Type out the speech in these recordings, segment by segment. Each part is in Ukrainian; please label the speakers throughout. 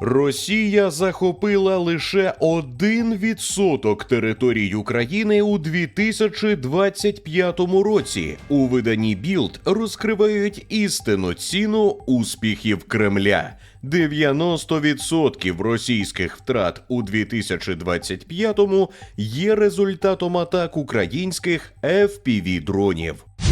Speaker 1: Росія захопила лише 1% територій України у 2025 році. У виданні Білд розкривають істинну ціну успіхів Кремля. 90% російських втрат у 2025-му є результатом атак українських fpv дронів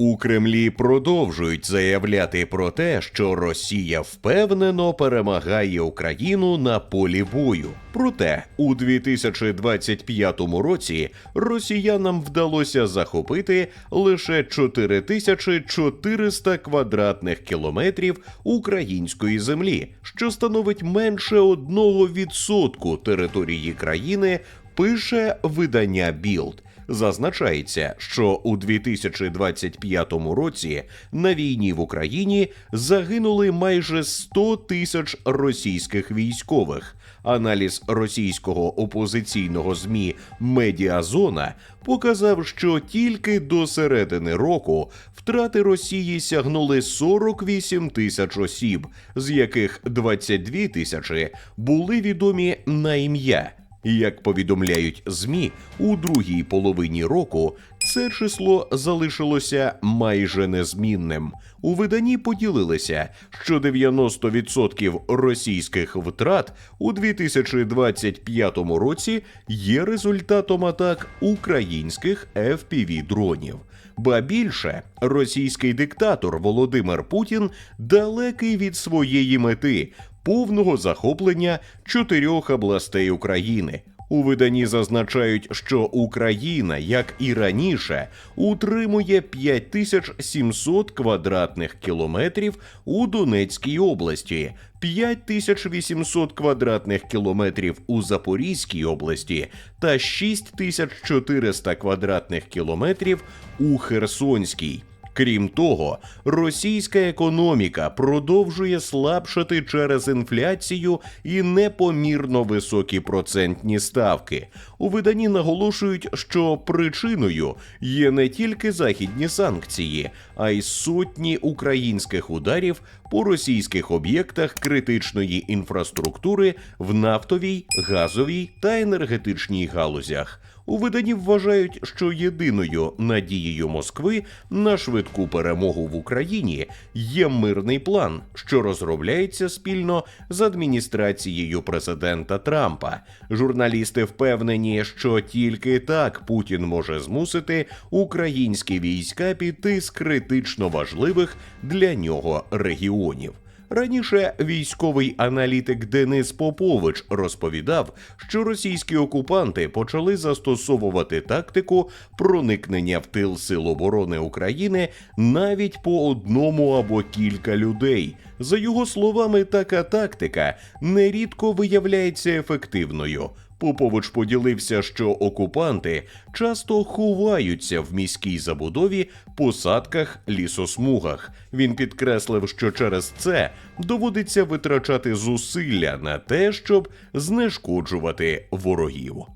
Speaker 1: У Кремлі продовжують заявляти про те, що Росія впевнено перемагає Україну на полі бою. Проте у 2025 році росіянам вдалося захопити лише 4400 квадратних кілометрів української землі, що становить менше 1% території країни. Пише видання Білд. Зазначається, що у 2025 році на війні в Україні загинули майже 100 тисяч російських військових. Аналіз російського опозиційного змі Медіазона показав, що тільки до середини року втрати Росії сягнули 48 тисяч осіб, з яких 22 тисячі були відомі на ім'я. Як повідомляють ЗМІ, у другій половині року це число залишилося майже незмінним. У виданні поділилися, що 90% російських втрат у 2025 році є результатом атак українських fpv дронів. Ба більше, російський диктатор Володимир Путін далекий від своєї мети повного захоплення чотирьох областей України. У виданні зазначають, що Україна, як і раніше, утримує 5700 квадратних кілометрів у Донецькій області, 5800 квадратних кілометрів у Запорізькій області та 6400 квадратних кілометрів у Херсонській. Крім того, російська економіка продовжує слабшати через інфляцію і непомірно високі процентні ставки. У виданні наголошують, що причиною є не тільки західні санкції, а й сотні українських ударів по російських об'єктах критичної інфраструктури в нафтовій, газовій та енергетичній галузях. У виданні вважають, що єдиною надією Москви на швидку перемогу в Україні є мирний план, що розробляється спільно з адміністрацією президента Трампа. Журналісти впевнені, що тільки так Путін може змусити українські війська піти з критично важливих для нього регіонів. Раніше військовий аналітик Денис Попович розповідав, що російські окупанти почали застосовувати тактику проникнення в тил Сил оборони України навіть по одному або кілька людей. За його словами, така тактика нерідко виявляється ефективною. Попович поділився, що окупанти часто ховаються в міській забудові, посадках, лісосмугах. Він підкреслив, що через це доводиться витрачати зусилля на те, щоб знешкоджувати ворогів.